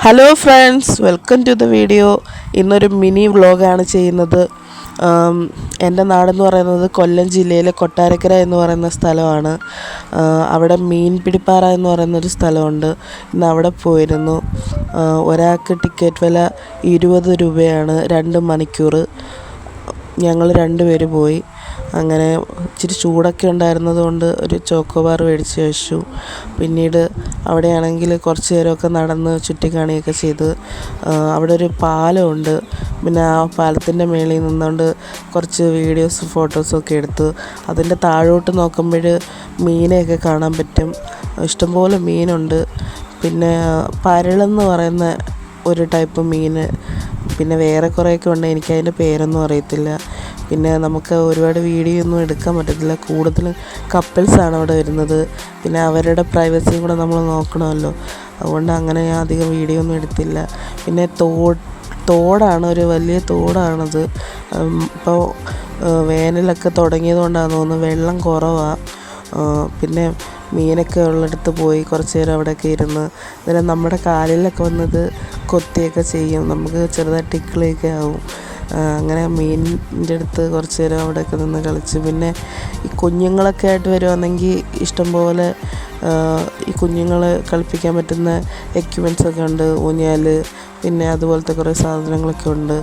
Hello friends welcome to the video ഇന്നൊരു mini വ്ളോഗാണ് ചെയ്യുന്നത്. എന്റെ നാടെന്ന് പറയുന്നത് കൊല്ലം ജില്ലയിലെ കൊട്ടാരക്കര എന്ന് പറയുന്ന സ്ഥലമാണ്. അവിടെ മീൻ പിടിപ്പാറ എന്ന് പറയുന്നൊരു സ്ഥലമുണ്ട്. ഇന്ന് അവിടെ പോയിരുന്നു. ഒരാൾക്ക് ടിക്കറ്റ് വില ഇരുപത് രൂപയാണ് രണ്ട് മണിക്കൂർ ഞങ്ങൾ രണ്ടുപേര് പോയി. അങ്ങനെ ഇച്ചിരി ചൂടൊക്കെ ഉണ്ടായിരുന്നത് കൊണ്ട് ഒരു ചോക്കോബാർ മേടിച്ച് കഴിച്ചു പിന്നീട് അവിടെയാണെങ്കിൽ കുറച്ച് നേരമൊക്കെ നടന്ന് ചുറ്റിക്കാണിയൊക്കെ ചെയ്ത്. അവിടെ ഒരു പാലമുണ്ട്. പിന്നെ ആ പാലത്തിന്റെ മേളിൽ നിന്നുകൊണ്ട് കുറച്ച് വീഡിയോസ് ഫോട്ടോസും ഒക്കെ എടുത്ത് അതിന്റെ താഴോട്ട് നോക്കുമ്പോൾ മീനെയൊക്കെ കാണാൻ പറ്റും. ഇഷ്ടംപോലെ മീനുണ്ട്. പിന്നെ പരളെന്ന് പറയുന്ന ഒരു ടൈപ്പ് മീൻ പിന്നെ വേറെ കുറേയൊക്കെ ഉണ്ട്. എനിക്കതിന്റെ പേരൊന്നും അറിയത്തില്ല. പിന്നെ നമുക്ക് ഒരുപാട് വീഡിയോ ഒന്നും എടുക്കാൻ പറ്റത്തില്ല. കൂടുതലും കപ്പിൾസാണ് അവിടെ വരുന്നത്. പിന്നെ അവരുടെ പ്രൈവസിയും കൂടെ നമ്മൾ നോക്കണമല്ലോ. അതുകൊണ്ട് അങ്ങനെ ഞാൻ അധികം വീഡിയോ ഒന്നും എടുത്തില്ല. പിന്നെ തോ തോടാണ് ഒരു വലിയ തോടാണത്. ഇപ്പോൾ വേനലൊക്കെ തുടങ്ങിയത് കൊണ്ടാണെന്ന് തോന്നുന്നു വെള്ളം കുറവാണ് പിന്നെ മീനൊക്കെ ഉള്ളിടത്ത് പോയി കുറച്ച് നേരം അവിടെയൊക്കെ ഇരുന്ന് അന്നേരം നമ്മുടെ കാലിലൊക്കെ വന്നത് കൊത്തിയൊക്കെ ചെയ്യും. നമുക്ക് ചെറുതായിട്ട് ഇക്കിളിയൊക്കെ ആവും. അങ്ങനെ മീനിന്റെ അടുത്ത് കുറച്ച് നേരം അവിടെയൊക്കെ നിന്ന് കളിച്ച്. പിന്നെ ഈ കുഞ്ഞുങ്ങളൊക്കെ ആയിട്ട് വരുവാണെങ്കിൽ ഇഷ്ടംപോലെ ഈ കുഞ്ഞുങ്ങളെ കളിപ്പിക്കാൻ പറ്റുന്ന എക്യുപ്മെന്റ്സ് ഒക്കെ ഉണ്ട്. ഊഞ്ഞാൽ പിന്നെ അതുപോലത്തെ കുറേ സാധനങ്ങളൊക്കെ ഉണ്ട്.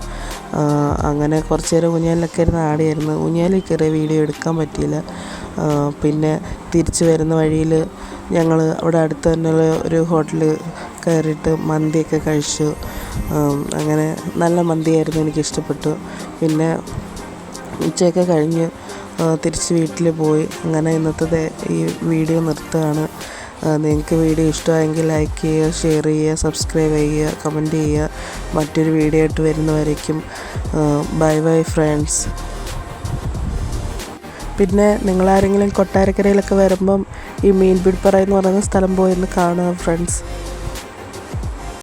അങ്ങനെ കുറച്ച് നേരം ഊഞ്ഞാലിലൊക്കെ ഇരുന്ന് ആടിയായിരുന്നു. ഊഞ്ഞാലിൽ കയറിയ വീഡിയോ എടുക്കാൻ പറ്റിയില്ല. പിന്നെ തിരിച്ച് വരുന്ന വഴിയിൽ ഞങ്ങൾ അവിടെ അടുത്ത് തന്നെയുള്ള ഒരു ഹോട്ടലിൽ കയറിയിട്ട് മന്തിയൊക്കെ കഴിച്ചു. അങ്ങനെ നല്ല മന്തിയായിരുന്നു എനിക്ക് ഇഷ്ടപ്പെട്ടു പിന്നെ ഉച്ചയൊക്കെ കഴിഞ്ഞ് തിരിച്ച് വീട്ടിൽ പോയി. അങ്ങനെ ഇന്നത്തെ ഈ വീഡിയോ നിർത്തുകയാണ്. നിങ്ങൾക്ക് വീഡിയോ ഇഷ്ടമായെങ്കിൽ ലൈക്ക് ചെയ്യുക ഷെയർ ചെയ്യുക സബ്സ്ക്രൈബ് ചെയ്യുക കമന്റ് ചെയ്യുക. മറ്റൊരു വീഡിയോ ആയിട്ട് വരുന്നവരേക്കും ബൈ ബൈ ഫ്രണ്ട്സ് പിന്നെ നിങ്ങളാരെങ്കിലും കൊട്ടാരക്കരയിലൊക്കെ വരുമ്പം ഈ മീൻപിടിപ്പറ എന്ന് പറയുന്ന സ്ഥലം പോയി ഒന്ന് കാണുക ഫ്രണ്ട്സ്